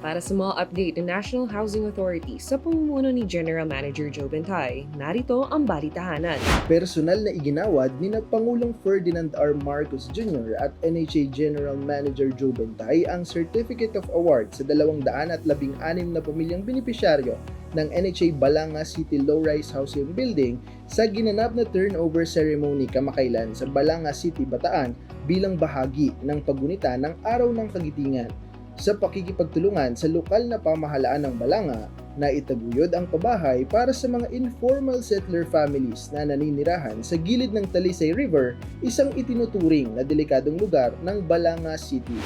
Para sa mga update ng National Housing Authority sa pamumuno ni General Manager Joe Bentay, narito ang balitahanan. Personal na iginawad ni na Pangulong Ferdinand R. Marcos Jr. at NHA General Manager Joe Bentay ang Certificate of Award sa 216 na pamilyang benepisyaryo ng NHA Balanga City Low-Rise Housing Building sa ginanap na turnover ceremony kamakailan sa Balanga City, Bataan bilang bahagi ng pagunita ng Araw ng Kagitingan sa pakikipagtulungan sa lokal na pamahalaan ng Balanga na itaguyod ang pabahay para sa mga informal settler families na naninirahan sa gilid ng Talisay River, isang itinuturing na delikadong lugar ng Balanga City.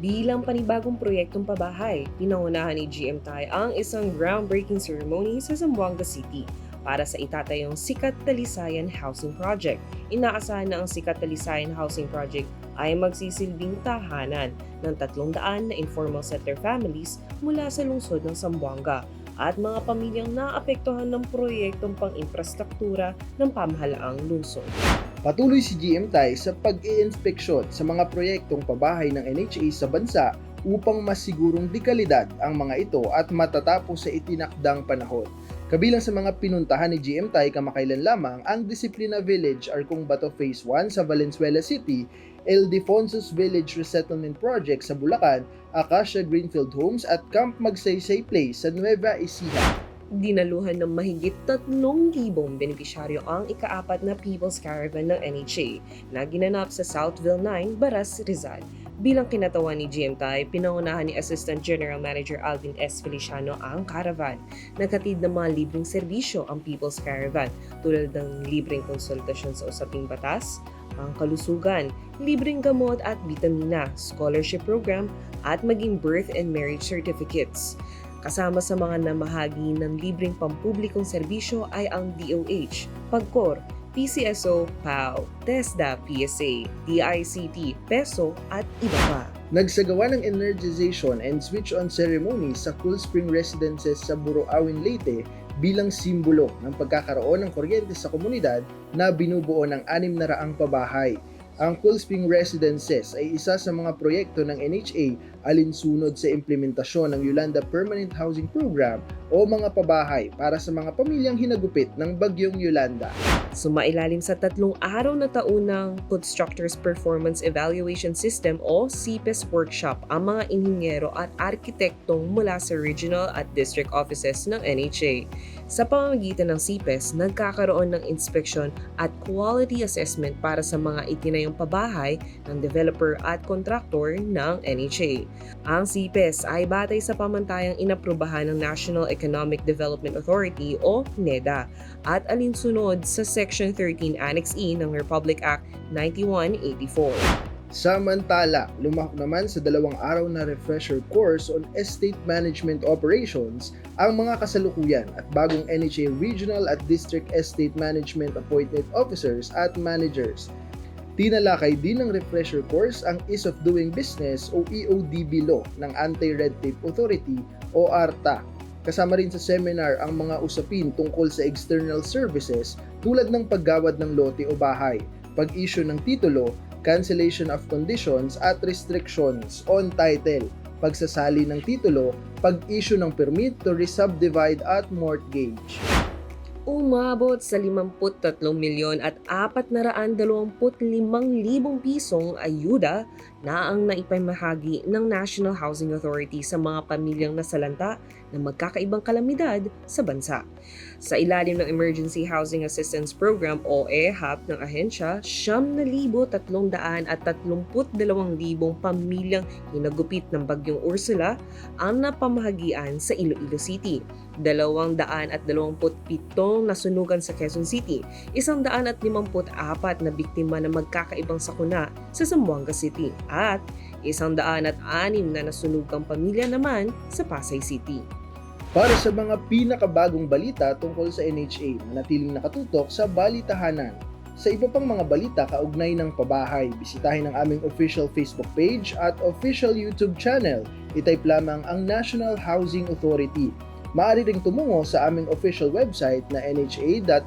Bilang panibagong proyektong pabahay, pinangunahan ni GM Thai ang isang groundbreaking ceremony sa Zamboanga City para sa itatayong Sikat Talisayan Housing Project. Inaasahan na ang Sikat Talisayan Housing Project ay magsisilbing tahanan ng 300 na informal settler families mula sa lungsod ng Zamboanga at mga pamilyang naapektuhan ng proyektong pang-infrastruktura ng pamahalaang lungsod. Patuloy si GM Thai sa pag-iinspeksyon sa mga proyektong pabahay ng NHA sa bansa upang masigurong dekalidad ang mga ito at matatapos sa itinakdang panahon. Kabilang sa mga pinuntahan ni GM Thai kamakailan lamang ang Disiplina Village Arcong Bato Phase 1 sa Valenzuela City, El Defonsos Village Resettlement Project sa Bulacan, Acacia Greenfield Homes at Camp Magsaysay Place sa Nueva Ecija. Dinaluhan ng mahigit 3,000 benepisyaryo ang ikaapat na People's Caravan ng NHA na ginanap sa Southville 9, Baras, Rizal. Bilang kinatawan ni GM Thai, pinangunahan ni Assistant General Manager Alvin S. Feliciano ang caravan. Nagkatid ng mga libreng serbisyo ang People's Caravan tulad ng libreng konsultasyon sa usaping batas, ang kalusugan, libreng gamot at bitamina, scholarship program, at maging birth and marriage certificates. Kasama sa mga namahagi ng libreng pampublikong serbisyo ay ang DOH, PAGCOR, PCSO, PAO, TESDA, PSA, DICT, PESO at iba pa. Nagsagawa ng energization and switch-on ceremony sa Cool Spring Residences sa Buroawin, Leyte bilang simbolo ng pagkakaroon ng kuryente sa komunidad na binubuo ng anim na raang pabahay. Ang Cool Spring Residences ay isa sa mga proyekto ng NHA alinsunod sa implementasyon ng Yolanda Permanent Housing Program o mga pabahay para sa mga pamilyang hinagupit ng Bagyong Yolanda. Sumailalim sa tatlong araw na taunang Constructors Performance Evaluation System o CPES workshop ang mga inhinyero at arkitektong mula sa regional at district offices ng NHA. Sa pamamagitan ng CPES, nagkakaroon ng inspeksyon at quality assessment para sa mga itinayong pabahay ng developer at kontraktor ng NHA. Ang CPES ay batay sa pamantayang inaprubahan ng National Economic Development Authority o NEDA at alinsunod sa Section 13 Annex E ng Republic Act 9184. Samantala, lumahok naman sa dalawang araw na refresher course on estate management operations ang mga kasalukuyan at bagong NHA Regional at District Estate Management Appointed Officers at Managers. Tinalakay din ng refresher course ang Ease of Doing Business o EODB Law ng Anti-Red Tape Authority o ARTA. Kasama rin sa seminar ang mga usapin tungkol sa external services tulad ng paggawad ng lote o bahay, pag-issue ng titulo, cancellation of conditions at restrictions on title, pagsasali ng titulo, pag-issue ng permit to resubdivide at mortgage. Umabot sa 53 milyon at 425 libong pisong ayuda na ang naipamahagi ng National Housing Authority sa mga pamilyang nasalanta ng magkakaibang kalamidad sa bansa. Sa ilalim ng Emergency Housing Assistance Program o EHAP ng ahensya, 7,332,000 pamilyang hinagupit ng bagyong Ursula ang napamahagian sa Iloilo City. 227 nasunugan sa Quezon City, 154 na biktima na magkakaibang sakuna sa Zamboanga City at 106 na nasunugang pamilya naman sa Pasay City. Para sa mga pinakabagong balita tungkol sa NHA, manatiling nakatutok sa balitahanan. Sa iba pang mga balita kaugnay ng pabahay, bisitahin ang aming official Facebook page at official YouTube channel. I-type lamang ang National Housing Authority. Maaari ring tumungo sa aming official website na nha.gov.ph.